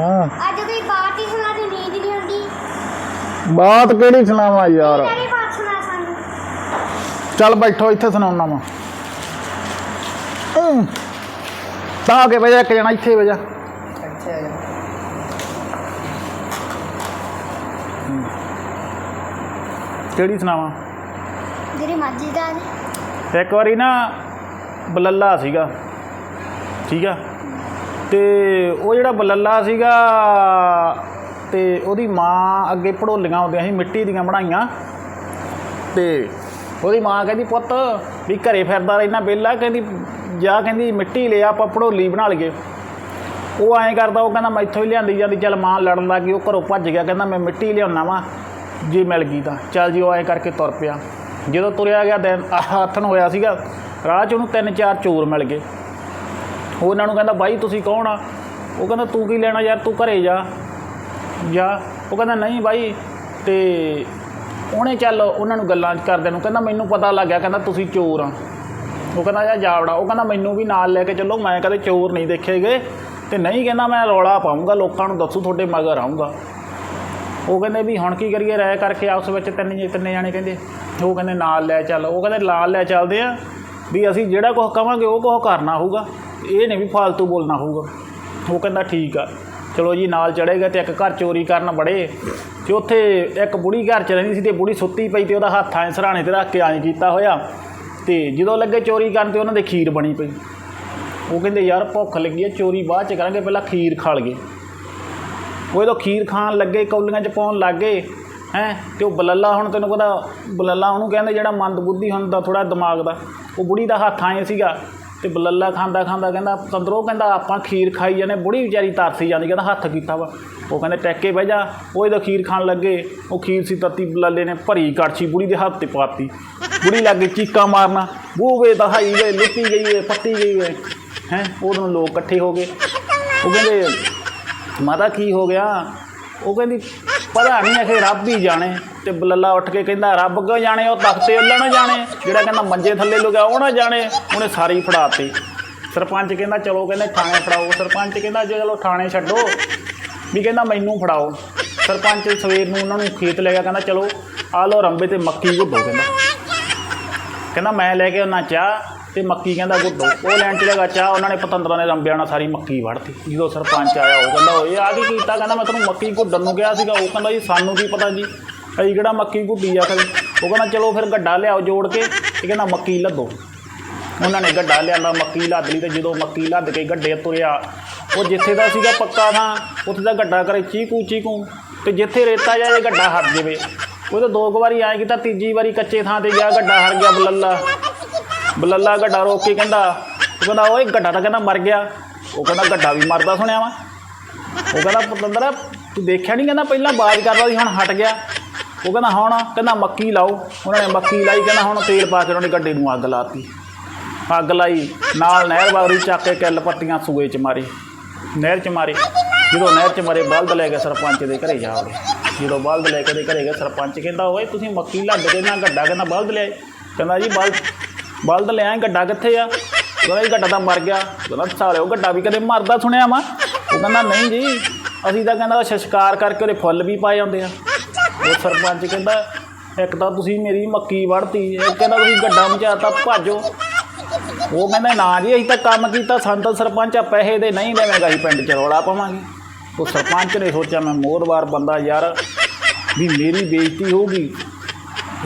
ਹਾਂ। ਅੱਜ ਕੋਈ ਪਾਰਟੀ ਸੁਣਾ ਤੇ ਨੀਂਦ ਨਹੀਂ ਆਉਂਦੀ। ਬਾਤ ਕਿਹੜੀ ਸੁਣਾਵਾਂ ਯਾਰ? ਕਿਹੜੀ ਬਾਤ ਸੁਣਾ ਸਾਨੂੰ। ਚੱਲ ਬੈਠੋ ਇੱਥੇ ਸੁਣਾਉਣਾ ਵਾ। ਤਾਂ ਕੇ ਵਜਾ ਇੱਕ ਜਣਾ ਇੱਥੇ ਵਜਾ। ਅੱਛਾ ਕਿਹੜੀ ਸੁਣਾਵਾਂ? ਜਿਹੜੀ ਮਰਜ਼ੀ ਦਾ ਦੇ। ਇੱਕ ਵਾਰੀ ਨਾ ਬਲੱਲਾ ਸੀਗਾ। ਠੀਕ ਆ? ਤੇ ਉਹ ਜਿਹੜਾ ਬਲੱਲਾ ਸੀਗਾ ਤੇ ਉਹਦੀ ਮਾਂ ਅੱਗੇ ਪੜੋਲੀਆਂ ਆਉਂਦੀਆਂ ਸੀ, ਮਿੱਟੀ ਦੀਆਂ ਬਣਾਈਆਂ। ਤੇ ਉਹਦੀ ਮਾਂ ਕਹਿੰਦੀ, ਪੁੱਤ, ਵੀ ਘਰੇ ਫਿਰਦਾ ਰਹਿਣਾ ਬੇਲਾ ਕਹਿੰਦੀ, ਜਾ ਕਹਿੰਦੀ, ਮਿੱਟੀ ਲੈ ਆਪਾਂ ਪੜੋਲੀ ਬਣਾ ਲਈਏ। ਉਹ ਐਂ ਕਰਦਾ, ਉਹ ਕਹਿੰਦਾ, ਮੈਥੋਂ ਹੀ ਲਿਆਂਦੀ ਜਾਂਦੀ, ਚੱਲ ਮਾਂ ਲੜਨ ਲੱਗ ਗਈ ਉਹ ਘਰੋਂ ਭੱਜ ਗਿਆ, ਕਹਿੰਦਾ, ਮੈਂ ਮਿੱਟੀ ਲਿਆਉਣਾ ਵਾਂ, ਜੇ ਮਿਲ ਗਈ ਤਾਂ। ਚੱਲ ਜੀ, ਉਹ ਐਂ ਕਰਕੇ ਤੁਰ ਪਿਆ। ਜਦੋਂ ਤੁਰਿਆ ਗਿਆ, ਦਿਨ ਆਥਣ ਹੋਇਆ ਸੀਗਾ, ਰਾਹ 'ਚ ਉਹਨੂੰ ਤਿੰਨ ਚਾਰ ਚੋਰ ਮਿਲ ਗਏ। ਉਹ ਉਹਨਾਂ ਨੂੰ ਕਹਿੰਦਾ, ਬਾਈ, ਤੁਸੀਂ ਕੌਣ ਆ? ਉਹ ਕਹਿੰਦਾ, ਤੂੰ ਕੀ ਲੈਣਾ ਯਾਰ? ਤੂੰ ਘਰੇ ਜਾ। ਜਾ। ਉਹ ਕਹਿੰਦਾ, ਨਹੀਂ ਬਾਈ, ਤੇ ਉਹਨੇ ਚੱਲ ਉਹਨਾਂ ਨੂੰ ਗੱਲਾਂ ਕਰਦਿਆਂ ਨੂੰ ਕਹਿੰਦਾ, ਮੈਨੂੰ ਪਤਾ ਲੱਗ ਗਿਆ, ਕਹਿੰਦਾ ਤੁਸੀਂ ਚੋਰ ਆ। ਉਹ ਕਹਿੰਦਾ ਯਾ ਜਾਵੜਾ ਉਹ ਕਹਿੰਦਾ, ਮੈਨੂੰ ਵੀ ਨਾਲ ਲੈ ਕੇ ਚੱਲੋ, ਮੈਂ ਕਦੇ ਚੋਰ ਨਹੀਂ ਦੇਖੇ ਗਏ ਤੇ ਨਹੀਂ ਕਹਿੰਦਾ, ਮੈਂ ਰੌਲਾ ਪਾਉਂਗਾ ਲੋਕਾਂ ਨੂੰ ਦੱਸੂ, ਤੁਹਾਡੇ ਮਗਰ ਆਉਂਗਾ ਉਹ ਕਹਿੰਦੇ ਵੀ, ਹੁਣ ਕੀ ਕਰੀਏ? ਰਾਇ ਕਰਕੇ ਆਪਸ ਵਿੱਚ ਤਿੰਨ ਜੇ, ਤਿੰਨੇ ਜਾਣੇ ਕਹਿੰਦੇ। ਉਹ ਕਹਿੰਦੇ, ਨਾਲ ਲੈ ਚੱਲ। ਉਹ ਕਹਿੰਦੇ, ਨਾਲ ਲੈ ਚੱਲਦੇ ਆ, ਵੀ ਅਸੀਂ ਜਿਹੜਾ ਕੁਝ ਕਵਾਂਗੇ, ਉਹ ਕੁਝ ਕਰਨਾ ਹੋਊਗਾ। ਇਹ ਨਹੀਂ ਵੀ ਫालतू ਬੋਲਣਾ ਹੋਊਗਾ। ਉਹ ਕਹਿੰਦਾ ਠੀਕ ਆ। ਚਲੋ ਜੀ, ਨਾਲ ਚੜੇਗਾ ਤੇ ਇੱਕ ਘਰ ਚੋਰੀ ਕਰਨ ਬੜੇ ਤੇ ਉੱਥੇ ਇੱਕ ਬੁੜੀ ਘਰ ਚ ਰਹਿੰਦੀ ਸੀ ਤੇ ਬੁੜੀ ਸੁੱਤੀ ਪਈ ਤੇ ਉਹਦਾ ਹੱਥ ਐਂ ਸਰਾਣੇ ਤੇ ਰੱਖ ਕੇ ਐਂ ਕੀਤਾ ਹੋਇਆ। ਤੇ ਜਦੋਂ ਲੱਗੇ ਚੋਰੀ ਕਰਨ ਤੇ ਉਹਨਾਂ ਦੇ ਖੀਰ ਬਣੀ ਪਈ। ਉਹ ਕਹਿੰਦੇ, ਯਾਰ, ਭੁੱਖ ਲੱਗੀ ਹੈ ਚੋਰੀ ਬਾਅਦ ਚ ਕਰਾਂਗੇ, ਪਹਿਲਾਂ ਖੀਰ ਖਾ ਲਈਏ। ਉਹ ਜਦੋਂ ਖੀਰ ਖਾਣ ਲੱਗੇ, ਕੌਲੀਆਂ 'ਚ ਪਾਉਣ ਲੱਗੇ ਹੈ, ਤੇ ਉਹ ਬਲੱਲਾ ਹੁਣ ਤੈਨੂੰ ਪਤਾ, ਬਲੱਲਾ ਉਹਨੂੰ ਕਹਿੰਦੇ ਜਿਹੜਾ ਮੰਦ ਬੁੱਧੀ ਹੁੰਦਾ ਥੋੜਾ ਦਿਮਾਗ ਦਾ। ਉਹ ਬੁੜੀ ਦਾ ਹੱਥ ਆਏ ਸੀਗਾ। ਤੇ ਬਲੱਲਾ ਖਾਂਦਾ ਖਾਂਦਾ ਕਹਿੰਦਾ ਤੰਦਰੋ ਕਹਿੰਦਾ, ਆਪਾਂ ਖੀਰ ਖਾਈ ਜਾਂਦੇ ਬੁੜੀ ਵਿਚਾਰੀ ਤਰਸੀ ਜਾਂਦੀ, ਕਹਿੰਦਾ ਹੱਥ ਕੀਤਾ ਵਾ। ਉਹ ਕਹਿੰਦੇ ਟੈਕੇ ਬਹਿ ਜਾ। ਉਹ ਜਦੋਂ ਖੀਰ ਖਾਣ ਲੱਗੇ। ਉਹ ਖੀਰ ਸੀ ਤੱਤੀ ਬਲੱਲੇ ਨੇ ਭਰੀ ਕੜਛੀ ਬੁੜੀ ਦੇ ਹੱਥ ਤੇ ਪਾਤੀ। ਬੁੜੀ ਲੱਗੇ ਚੀਕਾਂ ਮਾਰਨਾ। ਬੂਵੇ ਦਹਾਈ ਵੇ ਲੁੱਟੀ ਗਈ ਵੇ ਪੱਟੀ ਗਈ ਵੇ ਹੈ ਉਦੋਂ ਲੋਕ ਇਕੱਠੇ ਹੋ ਗਏ। ਉਹ ਕਹਿੰਦੇ, ਮਾਤਾ, ਕੀ ਹੋ ਗਿਆ? ਉਹ ਕਹਿੰਦੀ ਪਤਾ ਨਹੀਂ ਅਖੇ ਰੱਬ ਹੀ ਜਾਣੇ। ਤੇ ਬਲੱਲਾ ਉੱਠ ਕੇ ਕਹਿੰਦਾ, ਰੱਬ ਕਿਉਂ ਜਾਣੇ? ਉਹ ਤਖਤੇ ਅੱਲਾ ਨਾ ਜਾਣੇ। ਜਿਹੜਾ ਕਹਿੰਦਾ ਮੰਜੇ ਥੱਲੇ ਲੁਕਿਆ, ਉਹ ਨਾ ਜਾਣੇ। ਉਹਨੇ ਸਾਰੀ ਫੜਾਤੀ। ਸਰਪੰਚ ਕਹਿੰਦਾ, ਚਲੋ ਕਹਿੰਦੇ, ਥਾਣੇ ਫੜਾਓ। ਸਰਪੰਚ ਕਹਿੰਦਾ, ਜੇ ਚਲੋ ਥਾਣੇ ਛੱਡੋ, ਵੀ ਕਹਿੰਦਾ, ਮੈਨੂੰ ਫੜਾਓ। ਸਰਪੰਚ ਸਵੇਰ ਨੂੰ ਉਹਨਾਂ ਨੂੰ ਖੇਤ ਲੈ ਗਿਆ, ਕਹਿੰਦਾ, ਚਲੋ ਆ ਲੋ ਰੰਬੇ ਤੇ ਮੱਕੀ ਗੁੱਡੋ ਕਹਿੰਦਾ। ਕਹਿੰਦਾ, ਮੈਂ ਲੈ ਕੇ ਉਹਨਾਂ ਚਾਹ ਤੇ ਮੱਕੀ ਕਹਿੰਦਾ ਗੁੱਡੋ ਉਹ ਲੈਣ ਚ ਲਗਾ ਚਾਹ, ਉਹਨਾਂ ਨੇ ਪਤੰਦਰਾਂ ਨੇ ਰੰਬਿਆਂ ਨਾਲ ਸਾਰੀ ਮੱਕੀ ਵੜਤੀ ਜਦੋਂ ਸਰਪੰਚ ਆਇਆ, ਉਹ ਕਹਿੰਦਾ, ਓਏ ਆ ਕੀ ਕੀਤਾ? ਕਹਿੰਦਾ, ਮੈਂ ਤੈਨੂੰ ਮੱਕੀ ਗੁੱਡਣ ਨੂੰ ਕਿਹਾ ਸੀਗਾ। ਉਹ ਕਹਿੰਦਾ, ਜੀ, ਸਾਨੂੰ ਕੀ ਪਤਾ ਜੀ? ਅਸੀਂ ਕਿਹੜਾ ਮੱਕੀ ਗੁੱਡੀ ਆ ਕਦੇ ਉਹ ਕਹਿੰਦਾ, ਚਲੋ ਫਿਰ ਗੱਡਾ ਲਿਆਓ ਜੋੜ ਕੇ। ਤੇ ਕਹਿੰਦਾ, ਮੱਕੀ ਲੱਦੋ। ਉਹਨਾਂ ਨੇ ਗੱਡਾ ਲਿਆਂਦਾ, ਮੱਕੀ ਲੱਦ ਲਈ ਤੇ ਜਦੋਂ ਮੱਕੀ ਲੱਦ ਕੇ ਗੱਡੇ ਤੁਰਿਆ, ਉਹ ਜਿੱਥੇ ਦਾ ਸੀਗਾ ਪੱਕਾ ਥਾਂ, ਉੱਥੇ ਦਾ ਗੱਡਾ ਕਰੇ ਚੀਕੂ ਚੀਕੂ। ਤੇ ਜਿੱਥੇ ਰੇਤਾ ਜਾਏ, ਗੱਡਾ ਹਟ ਜਾਵੇ। ਉਹ ਤਾਂ ਦੋ ਕੁ ਵਾਰੀ ਆਏ ਕੀਤਾ, ਤੀਜੀ ਵਾਰੀ ਕੱਚੇ ਥਾਂ ਤੇ ਗਿਆ, ਗੱਡਾ ਹਰ ਗਿਆ, ਬਲੱਲਾ। ਬਲੱਲਾ ਗੱਡਾ ਰੋਕ ਕੇ ਕਹਿੰਦਾ, ਉਹ ਕਹਿੰਦਾ, ਓਏ ਗੱਡਾ ਤਾਂ ਕਹਿੰਦਾ ਮਰ ਗਿਆ। ਉਹ ਕਹਿੰਦਾ, ਗੱਡਾ ਵੀ ਮਰਦਾ ਸੁਣਿਆ ਵਾ। ਉਹ ਕਹਿੰਦਾ, ਪਤੰਦਰ, ਤੂੰ ਦੇਖਿਆ ਨਹੀਂ ਕਹਿੰਦਾ, ਪਹਿਲਾਂ ਬਾਜ਼ ਕਰਦਾ ਸੀ, ਹੁਣ ਹਟ ਗਿਆ। ਉਹ ਕਹਿੰਦਾ, ਹੁਣ ਕਹਿੰਦਾ, ਮੱਕੀ ਲਾਓ। ਉਹਨਾਂ ਨੇ ਮੱਕੀ ਲਾਈ, ਕਹਿੰਦਾ, ਹੁਣ ਤੇਲ ਪਾ ਕੇ ਉਹਨਾਂ ਨੇ ਗੱਡੇ ਨੂੰ ਅੱਗ ਲਾਤੀ। ਅੱਗ ਲਾਈ, ਨਾਲ ਨਹਿਰ ਵਾਰੀ ਚੱਕ ਕੇ ਕਿੱਲ ਪੱਤੀਆਂ ਸੂਏ ਚ ਮਾਰੀ। ਨਹਿਰ ਚ ਮਾਰੀ। ਜਦੋਂ ਨਹਿਰ ਚ ਮਾਰੇ, ਬਲਦ ਲੈ ਕੇ ਸਰਪੰਚ ਦੇ ਘਰੇ ਜਾ ਵੜੇ। ਜਦੋਂ ਬਲਦ ਲੈ ਕੇ ਦੇ ਘਰੇ ਗਏ, ਸਰਪੰਚ ਕਹਿੰਦਾ, ਓਏ, ਤੁਸੀਂ ਮੱਕੀ ਲੱਦ ਕੇ ਨਾ ਗੱਡਾ ਕਹਿੰਦਾ ਬਲਦ ਲਿਆਏ। ਕਹਿੰਦਾ ਜੀ, ਬਲਦ ਬਲਦ ਲਿਆਏ ਗੱਡਾ ਕਿੱਥੇ ਆ? ਕਹਿੰਦਾ ਇਹ ਗੱਡਾ ਤਾਂ ਮਰ ਗਿਆ। ਕਹਿੰਦਾ ਸਾਲਿਓ, ਗੱਡਾ ਵੀ ਕਦੇ ਮਰਦਾ ਸੁਣਿਆ ਵਾ। ਉਹ ਕਹਿੰਦਾ, ਨਹੀਂ ਜੀ, ਅਸੀਂ ਤਾਂ ਕਹਿੰਦਾ ਸਸਕਾਰ ਕਰਕੇ ਉਹਦੇ ਫੁੱਲ ਵੀ ਪਾਏ ਜਾਂਦੇ ਆ। ਉਹ ਸਰਪੰਚ ਕਹਿੰਦਾ, ਇੱਕ ਤਾਂ ਤੁਸੀਂ ਮੇਰੀ ਮੱਕੀ ਵੜਤੀ ਇੱਕ ਕਹਿੰਦਾ ਤੁਸੀਂ ਗੱਡਾ ਮਚਾਤਾ, ਭਾਜੋ। ਉਹ ਕਹਿੰਦਾ, ਨਾ ਜੀ, ਅਸੀਂ ਤਾਂ ਕੰਮ ਕੀਤਾ, ਸਾਨੂੰ ਸਰਪੰਚ ਆ, ਪੈਸੇ ਦੇ ਨਹੀਂ ਦੇਵੇਂਗਾ, ਅਸੀਂ ਪਿੰਡ ਚ ਰੌਲਾ ਪਾਵਾਂਗੇ। ਉਹ ਸਰਪੰਚ ਨੇ ਸੋਚਿਆ, ਮੈਂ ਮੋਹਰਵਾਰ ਬੰਦਾ ਯਾਰ, ਵੀ ਮੇਰੀ ਬੇਇੱਜ਼ਤੀ ਹੋਊਗੀ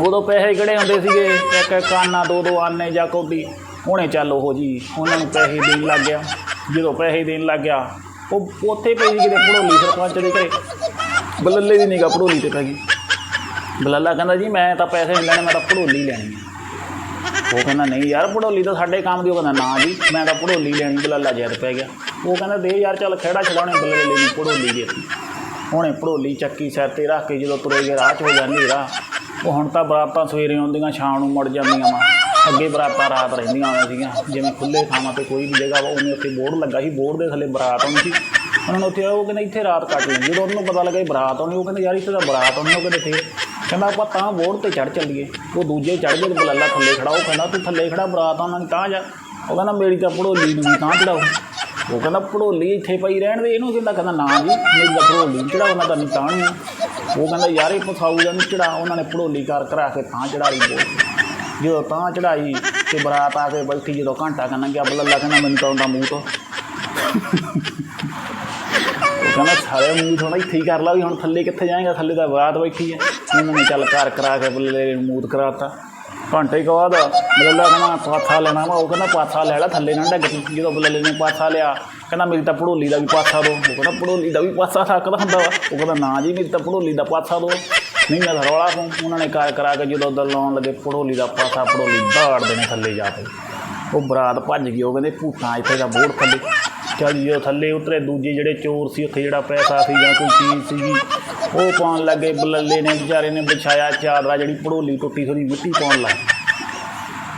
ਉਦੋਂ ਪੈਸੇ ਕਿਹੜੇ ਹੁੰਦੇ ਸੀਗੇ? ਇੱਕ ਇੱਕ ਆਨਾ, ਦੋ ਦੋ ਆਨੇ ਜਾਂ ਕੋਡੀ ਹੁਣੇ ਚੱਲ ਉਹ ਜੀ, ਉਹਨਾਂ ਨੂੰ ਪੈਸੇ ਦੇਣ ਲੱਗ ਗਿਆ। ਜਦੋਂ ਪੈਸੇ ਦੇਣ ਲੱਗ ਗਿਆ, ਉਹ ਉੱਥੇ ਪਈ ਸੀ ਕਿਤੇ ਭੜੋਲੀ ਸਰਪੰਚ ਦੇ ਘਰੇ। ਬਲੱਲੇ ਦੀ ਨਿਗਾ ਭੜੋਲੀ ਤੇ ਪੈ ਗਈ। ਬਲੱਲਾ ਕਹਿੰਦਾ ਜੀ, ਮੈਂ ਤਾਂ ਪੈਸੇ ਨਹੀਂ ਲੈਣੇ, ਮੈਂ ਤਾਂ ਭੜੋਲੀ ਲੈਣੀ ਉਹ ਕਹਿੰਦਾ, ਨਹੀਂ ਯਾਰ ਪੜੋਲੀ ਤਾਂ ਸਾਡੇ ਕੰਮ ਦੀ ਉਹ ਕਹਿੰਦਾ, ਨਾ ਜੀ, ਮੈਂ ਤਾਂ ਪੜੋਲੀ ਲੈਣੀ, ਬਲੱਲਾ ਜੈਦ ਪੈ ਗਿਆ। ਉਹ ਕਹਿੰਦਾ, ਦੇ ਯਾਰ, ਚੱਲ ਖੇੜਾ ਛਡਾਉਣੇ ਬਲੱਲੇ ਲਈ ਪੜੋਲੀ ਦੇ। ਹੁਣੇ ਪੜੋਲੀ ਚੱਕੀ ਸਿਰ ਤੇ ਰੱਖ ਕੇ ਜਦੋਂ ਤੁਰੇ ਗਏ, ਰਾਹ 'ਚ ਹੋ ਗਿਆ ਰਾਹ। ਉਹ ਹੁਣ ਤਾਂ ਬਰਾਤਾਂ ਸਵੇਰੇ ਆਉਂਦੀਆਂ, ਸ਼ਾਮ ਨੂੰ ਮੁੜ ਜਾਂਦੀਆਂ ਵਾ। ਅੱਗੇ ਬਰਾਤਾਂ ਰਾਤ ਰਹਿੰਦੀਆਂ ਆਉਂਦੀਆਂ ਸੀਗੀਆਂ। ਜਿਵੇਂ ਖੁੱਲੇ ਥਾਵਾਂ ਤੇ ਕੋਈ ਵੀ ਜਗ੍ਹਾ ਵਾ, ਉਹਨੇ ਉੱਥੇ ਬੋਰਡ ਲੱਗਾ ਸੀ। ਬੋਰਡ ਦੇ ਥੱਲੇ ਬਰਾਤ ਆਉਂਦੀ ਸੀ। ਉਹਨਾਂ ਨੂੰ ਉੱਥੇ ਉਹ ਕਹਿੰਦੇ ਇੱਥੇ ਰਾਤ ਕੱਟ ਲਈ ਜਦੋਂ ਉਹਨੂੰ ਪਤਾ ਲੱਗਾ ਇਹ ਬਰਾਤ ਆਉਣੀ, ਉਹ ਕਹਿੰਦੇ ਯਾਰ ਇੱਥੇ ਤਾਂ ਬਰਾਤ ਆਉਣੀ ਉਹ ਕਹਿੰਦੇ ਫੇਰ। ਕਹਿੰਦਾ ਆਪਾਂ ਤਾਂ ਬੋਰਡ ਤੇ ਚੜ ਚੱਲੀਏ। ਉਹ ਦੂਜੇ ਚੜ ਗਏ ਤੇ ਬਲੱਲਾ ਥੱਲੇ ਖੜਾ। ਉਹ ਕਹਿੰਦਾ ਤੂੰ ਥੱਲੇ ਖੜਾ, ਬਰਾਤ ਉਹਨਾਂ ਨੇ ਤਾਂ ਜਾ। ਉਹ ਕਹਿੰਦਾ ਮੇਰੀ ਤਾਂ ਪੜੋਲੀ ਨੂੰ ਤਾਂ ਚੜਾਓ ਉਹ ਕਹਿੰਦਾ ਪੜੋਲੀ ਇੱਥੇ ਪਈ ਰਹਿਣ ਦੇ। ਇਹਨੂੰ ਕਹਿੰਦਾ ਕਹਿੰਦਾ ਨਾ ਜੀ, ਮੇਰੀ ਤਾਂ ਭੜੋਲੀ ਚੜਾਉਣਾ ਤਾਂ ਨਹੀਂ ਤਾਣੀ ਆ ਉਹ ਕਹਿੰਦਾ, ਯਾਰ, ਇਹ ਫਸਾਊਗਾ ਨਹੀਂ ਚੜਾ ਉਹਨਾਂ ਨੇ ਪੜੋਲੀ ਕਰ ਕਰਾ ਕੇ ਤਾਂ ਚੜਾਈ ਬੋਲ ਜਦੋਂ ਤਾਂ ਚੜਾਈ ਤੇ ਬਰਾਤ ਆ ਕੇ ਬੈਠੀ, ਜਦੋਂ ਘੰਟਾ ਕੰਨਾ ਗਿਆ ਬੱਲਾ ਕਹਿੰਦਾ, ਮੈਨੂੰ ਤਾਂ ਆਉਂਦਾ ਮੂੰਹ ਤੋਂ। ਕਹਿੰਦਾ ਸਾਰੇ ਮੂੰਹ ਥੋੜਾ ਇੱਥੇ ਹੀ ਕਰ ਲਾ ਵੀ ਹੁਣ ਥੱਲੇ ਕਿੱਥੇ ਜਾਏਗਾ? ਥੱਲੇ ਤਾਂ ਬਰਾਤ ਬੈਠੀ ਹੈ। ਉਹਨਾਂ ਨੇ ਚੱਲ ਕਰ ਕਰਾ ਕੇ ਬੱਲੇ ਨੂੰ ਮੂਤ ਕਰਾਤਾ। ਘੰਟੇ ਕੁ ਬਾਅਦ ਬੱਲਾ ਕਹਿੰਦਾ ਪਾਥਾ ਲੈਣਾ ਵਾ। ਉਹ ਕਹਿੰਦਾ, ਪਾਥਾ ਲੈ ਲੈ, ਥੱਲੇ ਨਾ ਡੱਗ ਜਦੋਂ ਬੱਲੇ ਨੇ ਪਾਥਾ ਲਿਆ ਕਹਿੰਦਾ, ਮੇਰੀ ਤਾਂ ਭੜੋਲੀ ਦਾ ਵੀ ਪਾਥਾ ਦੋ। ਉਹ ਕਹਿੰਦਾ ਪੜੋਲੀ ਦਾ ਵੀ ਪਾਸਾ ਥੱਕਦਾ ਹੁੰਦਾ ਵਾ। ਉਹ ਕਹਿੰਦਾ, ਨਾ ਜੀ, ਮੇਰੀ ਤਾਂ ਭੜੋਲੀ ਦਾ ਪਾਥਾ ਦੋ। ਨਹੀਂ, ਮੈਂ ਤਾਂ ਰੌਲਾ ਪਾਉਂ। ਉਹਨਾਂ ਨੇ ਕਰ ਕਰਾ ਕੇ ਜਦੋਂ ਉੱਧਰ ਲਾਉਣ ਲੱਗੇ ਪੜੋਲੀ ਦਾ ਪਾਸਾ ਪੜੋਲੀ ਦਾੜਦੇ ਨੇ ਥੱਲੇ ਜਾ ਕੇ। ਉਹ ਬਰਾਤ ਭੱਜ ਗਈ, ਉਹ ਕਹਿੰਦੇ, ਭੂਤਾਂ ਇੱਥੇ ਦਾ ਬੋੜ ਥੱਲੇ। ਚੱਲ ਜਦੋਂ ਥੱਲੇ ਉਤਰੇ, ਦੂਜੇ ਜਿਹੜੇ ਚੋਰ ਸੀ, ਉੱਥੇ ਜਿਹੜਾ ਪੈਸਾ ਸੀ ਜਾਂ ਕੋਈ ਚੀਜ਼ ਸੀਗੀ, ਉਹ ਪਾਉਣ ਲੱਗੇ, ਬਲੱਲੇ ਨੇ, ਵਿਚਾਰੇ ਨੇ ਵਿਛਾਇਆ ਚਾਦਰਾ, ਜਿਹੜੀ ਪੜੋਲੀ ਟੁੱਟੀ ਥੋੜੀ ਮਿੱਟੀ ਪਾਉਣ ਲੱਗ ਗਏ।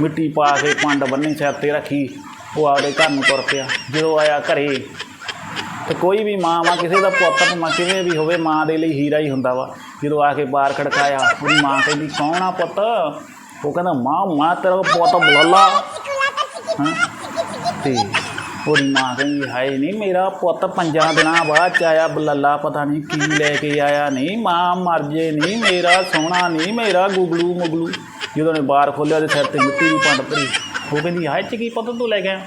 ਮਿੱਟੀ ਪਾ ਕੇ ਪੰਡ ਬੰਨੇ ਸਿਰ ਤੇ ਰੱਖੀ। ਉਹ ਆਪਦੇ ਘਰ ਨੂੰ ਤੁਰ ਪਿਆ। ਜਦੋਂ ਆਇਆ ਘਰੇ, ਤੇ ਕੋਈ ਵੀ ਮਾਂ ਵਾ, ਕਿਸੇ ਦਾ ਪੁੱਤ ਭਾਵੇਂ ਕਿਵੇਂ ਵੀ ਹੋਵੇ, ਮਾਂ ਦੇ ਲਈ ਹੀਰਾ ਹੀ ਹੁੰਦਾ ਵਾ। ਜਦੋਂ ਆ ਕੇ ਬਾਹਰ ਖੜਕਾਇਆ, ਉਹਦੀ ਮਾਂ ਕਹਿੰਦੀ, ਕੌਣ ਆ ਪੁੱਤ? ਉਹ ਕਹਿੰਦਾ, ਮਾਂ ਮਾਂ ਤੇਰਾ ਪੁੱਤ ਬਲੱਲਾ। ਹਾਂ। ਤੇ ਉਹਦੀ ਮਾਂ ਕਹਿੰਦੀ, ਹਾਏ ਨਹੀਂ ਮੇਰਾ ਪੁੱਤ ਪੰਜਾਂ ਦਿਨਾਂ ਬਾਅਦ ਚ ਆਇਆ ਬਲੱਲਾ, ਪਤਾ ਨਹੀਂ ਕੀ ਲੈ ਕੇ ਆਇਆ ਨਹੀਂ ਮਾਂ ਮਰ ਜੇ ਨਹੀਂ ਮੇਰਾ ਸੋਹਣਾ ਨਹੀਂ ਮੇਰਾ ਗੁਗਲੂ ਮੁਗਲੂ। ਜਦੋਂ ਨੇ ਬਾਹਰ ਖੋਲਿਆ ਉਹਦੇ ਸਿਰ ਤੇ ਮਿੱਟੀ ਦੀ ਪੰਡ ਭਰੀ। ਉਹ ਕਹਿੰਦੀ ਹਾਏ ਚ ਕੀ ਪਤਾ ਤੂੰ ਲੈ ਕੇ ਆਇਆ?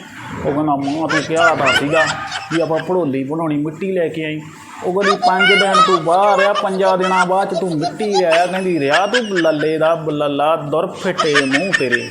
ਉਹ ਕਹਿੰਦਾ, ਮਾਂ, ਤੂੰ ਕਿਹਾ ਤਾਂ ਸੀਗਾ ਵੀ ਆਪਾਂ ਭੜੋਲੀ ਬਣਾਉਣੀ, ਮਿੱਟੀ ਲੈ ਕੇ ਆਈ। ਉਹ ਕਹਿੰਦੀ, ਪੰਜ ਦਿਨ ਤੂੰ ਬਾਹਰ ਆ, ਪੰਜਾਂ ਦਿਨਾਂ ਬਾਅਦ ਚ ਤੂੰ ਮਿੱਟੀ ਆਇਆ ਕਹਿੰਦੀ, ਰਿਆ ਤੂੰ, ਲੱਲੇ ਦਾ ਬਲੱਲਾ ਦੁਰ ਫਿੱਟੇ ਮੂੰਹ ਤੇਰੇ।